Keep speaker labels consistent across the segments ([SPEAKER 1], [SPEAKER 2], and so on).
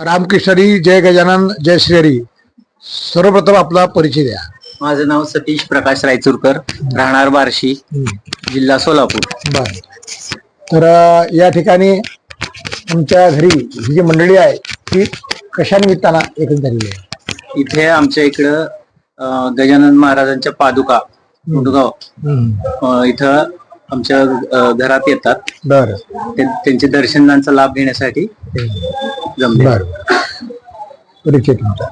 [SPEAKER 1] रामकृष्णरी जय गजानन जय श्रीहरी. सर्वप्रथम आपला परिचय द्या.
[SPEAKER 2] माझं नाव सतीश प्रकाश रायचूरकर राहणार बार्शी जिल्हा सोलापूर.
[SPEAKER 1] बर. तर अ, या ठिकाणी तुमच्या घरी ही जी मंडळी आहे ती कशा निमित्तानं एकत्र झालेली आहे?
[SPEAKER 2] इथे आमच्या इकडं अं, गजानन महाराजांच्या पादुका मुंडगाव अं, इथं आमच्या अं, घरात येतात.
[SPEAKER 1] बर.
[SPEAKER 2] ते- त्यांचे दर्शनांचा लाभ घेण्यासाठी. जमले.
[SPEAKER 1] बर परिचय तुमचा.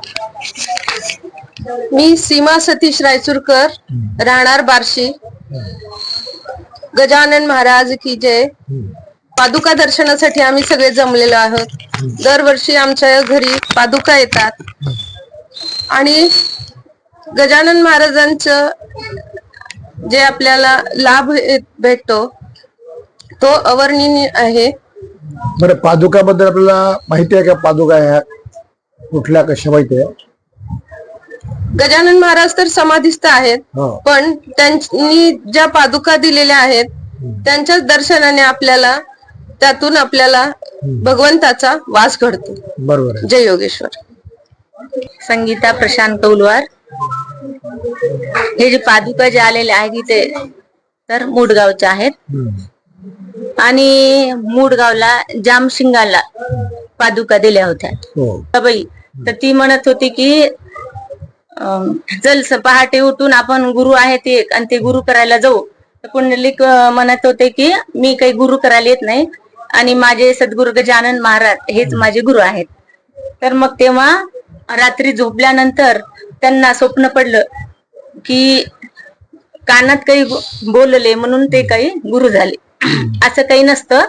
[SPEAKER 3] मी सीमा सतीश रायचूरकर राहणार बार्शी. गजानन महाराज की जय. पादुका दर्शनासाठी आम्ही सगळे जमलेलो आहोत. दरवर्षी आमच्या घरी पादुका येतात. आणि गजानन महाराजांचं जे आपल्याला लाभ भेटतो तो अवर्णनीय आहे.
[SPEAKER 1] बरं पादुकाबद्दल आपल्याला माहिती आहे का? पादुका ह्या कुठल्या कशा माहिती आहे?
[SPEAKER 3] गजानन महाराज तर समाधीस्थ आहेत
[SPEAKER 1] हो.
[SPEAKER 3] पण त्यांनी ज्या पादुका दिलेल्या आहेत त्यांच्याच दर्शनाने आपल्याला त्यातून आपल्याला भगवंताचा वास घडतो.
[SPEAKER 1] बरोबर आहे.
[SPEAKER 3] जय योगेश्वर.
[SPEAKER 4] संगीता प्रशांत कौलवार. हे जे पादुका जे आलेले आहेत इथे तर मुडगावचे आहेत.
[SPEAKER 1] हम्म.
[SPEAKER 4] आणि मुडगावला जामशिंगाला पादुका दिल्या होत्या.
[SPEAKER 1] हो.
[SPEAKER 4] बाई तर ती म्हणत होती की अं, चल स- पहाटे उठून आपण गुरु आहेत एक आणि ते गुरु करायला जाऊ. तर पुंडलिक म्हणत होते की मी काही गुरु करायला येत नाही आणि माझे सद्गुरु गजानन महाराज हेच माझे गुरु आहेत. तर मग तेव्हा रात्री झोपल्यानंतर त्यांना स्वप्न पडलं की कानात काही बोलले म्हणून ते काही गुरु झाले. असं काही नसतं.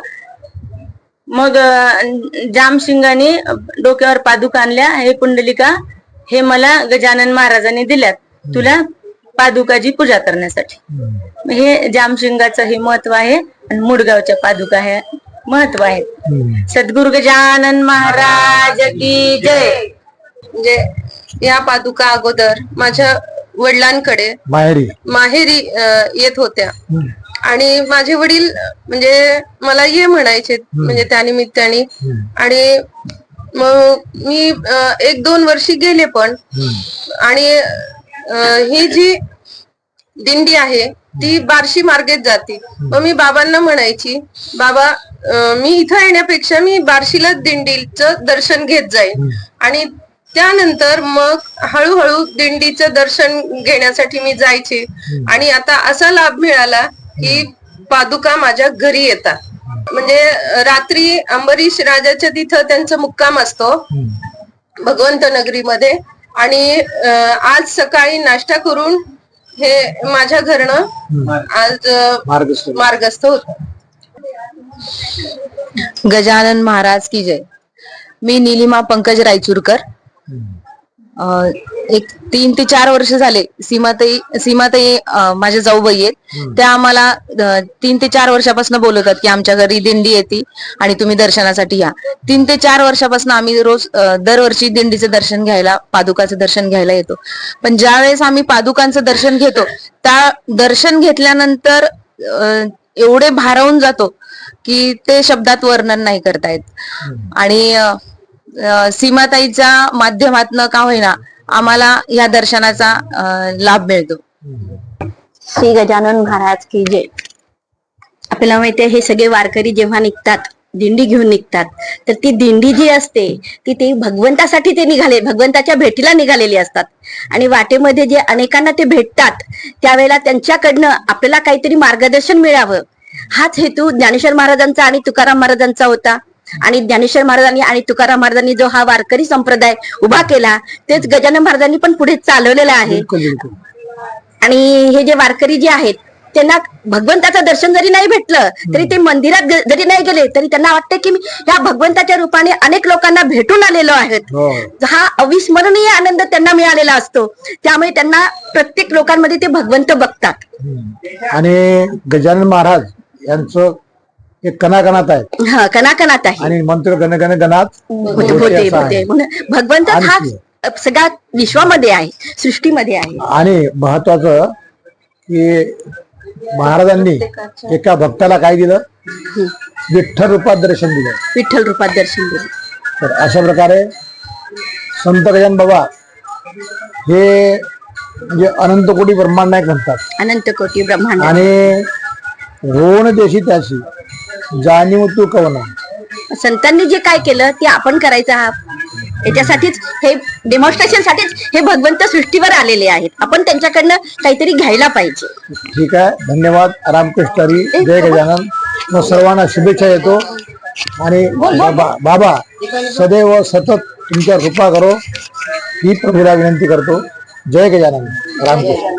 [SPEAKER 4] मग अं, जामसिंगाने डोक्यावर पादुका आणल्या. हे पुंडलिका हे मला गजानन महाराजांनी दिल्यात. तुला पादुकाची पूजा करण्यासाठी. हे जामसिंगाचं हे महत्त्व आहे आणि मुडगावच्या पादुका हे महत्त्व आहे. सद्गुरु गजानन महाराज की जय.
[SPEAKER 3] म्हणजे या पादुका अगोदर माझ्या वडिलांकडे
[SPEAKER 1] माहेरी.
[SPEAKER 3] माहेरी येत होत्या. आणि माझे वडील म्हणजे मला ये म्हणायचे म्हणजे त्या निमित्ताने. आणि मग मी एक दोन वर्षी गेले पण. आणि ही जी दिंडी आहे ती बार्शी मार्गेत जाते. मग मी बाबांना म्हणायची बाबा मी इथं येण्यापेक्षा मी बार्शीला दिंडीचं दर्शन घेत जाईल आणि त्यानंतर मग हळूहळू दिंडीचं दर्शन घेण्यासाठी मी जायचे. आणि आता असा लाभ मिळाला की पादुका माझ्या घरी येतात. म्हणजे रात्री अंबरीश राजाच्या तिथं त्यांचा मुक्काम असतो. भगवंत नगरीमध्ये. आणि आज सकाळी नाश्ता करून हे माझ्या घरनं आज
[SPEAKER 1] मार्गस्थ
[SPEAKER 3] होत.
[SPEAKER 5] गजानन महाराज की जय. मी निलिमा पंकज रायचूरकर. एक तीन ते चार वर्ष झाले सीमाताई सीमाताई अं, माझ्या जाऊबाई आहेत. त्या आम्हाला अं, तीन ते चार वर्षापासून बोलवतात की आमच्या घरी दिंडी येते आणि तुम्ही दर्शनासाठी या. तीन ते चार वर्षापासून आम्ही रोज अं, दरवर्षी दिंडीचं दर्शन घ्यायला पादुकाचं दर्शन घ्यायला येतो. पण ज्या वेळेस आम्ही पादुकांचं दर्शन घेतो त्या दर्शन घेतल्यानंतर अं, एवढे भारावून जातो की ते शब्दात वर्णन नाही करता येत आणि अ, अ, सीमाताईच्या माध्यमातनं का होईना आम्हाला या दर्शनाचा लाभ मिळतो.
[SPEAKER 4] श्री गजानन महाराज की जय. आपल्याला माहितीये हे सगळे वारकरी जेव्हा निघतात दिंडी घेऊन निघतात तर ती दिंडी जी असते ती ते भगवंतासाठी ते निघाले भगवंताच्या भेटीला निघालेली असतात. आणि वाटेमध्ये जे अनेकांना ते भेटतात त्यावेळेला त्यांच्याकडनं आपल्याला काहीतरी मार्गदर्शन मिळावं. हाच हेतू ज्ञानेश्वर महाराजांचा आणि तुकाराम महाराजांचा होता. आणि ज्ञानेश्वर महाराजांनी आणि तुकाराम महाराजांनी जो हा वारकरी संप्रदाय उभा केला तेच गजानन महाराजांनी पण पुढे चालवलेला आहे. आणि हे जे वारकरी जे आहेत त्यांना भगवंताचं दर्शन जरी नाही भेटलं तरी ते मंदिरात जरी नाही गेले तरी त्यांना वाटतं की मी या भगवंताच्या रूपाने अनेक लोकांना भेटून आलेलो आहेत.
[SPEAKER 1] हो.
[SPEAKER 4] हा अविस्मरणीय आनंद त्यांना मिळालेला असतो. त्यामुळे त्यांना प्रत्येक लोकांमध्ये ते भगवंत बघतात.
[SPEAKER 1] आणि गजानन महाराज यांचं एक कणाकणात आहे
[SPEAKER 4] हा कणाकणात आहे.
[SPEAKER 1] आणि मंत्र गण गण गणात
[SPEAKER 4] होते
[SPEAKER 1] होते आहे.
[SPEAKER 4] म्हणून भगवंत हा. सगळ्या विश्वामध्ये आहे सृष्टीमध्ये आहे.
[SPEAKER 1] आणि महत्वाचं की महाराजांनी एका भक्ताला काय दिलं? विठ्ठल रूपात दर्शन दिलं.
[SPEAKER 4] विठ्ठल रूपात दर्शन दिलं.
[SPEAKER 1] तर अशा प्रकारे संत गजान बाबा हे म्हणजे अनंत कोटी ब्रह्मांड नायक म्हणतात.
[SPEAKER 6] अनंत कोटी ब्रह्मांड.
[SPEAKER 1] आणि रोण देशी त्याशी जाणीव तू कवना
[SPEAKER 6] संतांनी जे काय केलं ते आपण करायचं हा याच्यासाठीच हे डेमॉन्स्ट्रेशन साठीच हे भगवंत सृष्टीवर आलेले आहेत. आपण त्यांच्याकडनं काहीतरी घ्यायला पाहिजे.
[SPEAKER 1] ठीक आहे. धन्यवाद. रामकृष्ण हरी. जय गजानन. मग सर्वांना शुभेच्छा देतो. आणि बाबा बाबा सदैव सतत तुमच्या कृपा करो. ही प्रभूला विनंती करतो. जय गजानन. रामकृष्ण.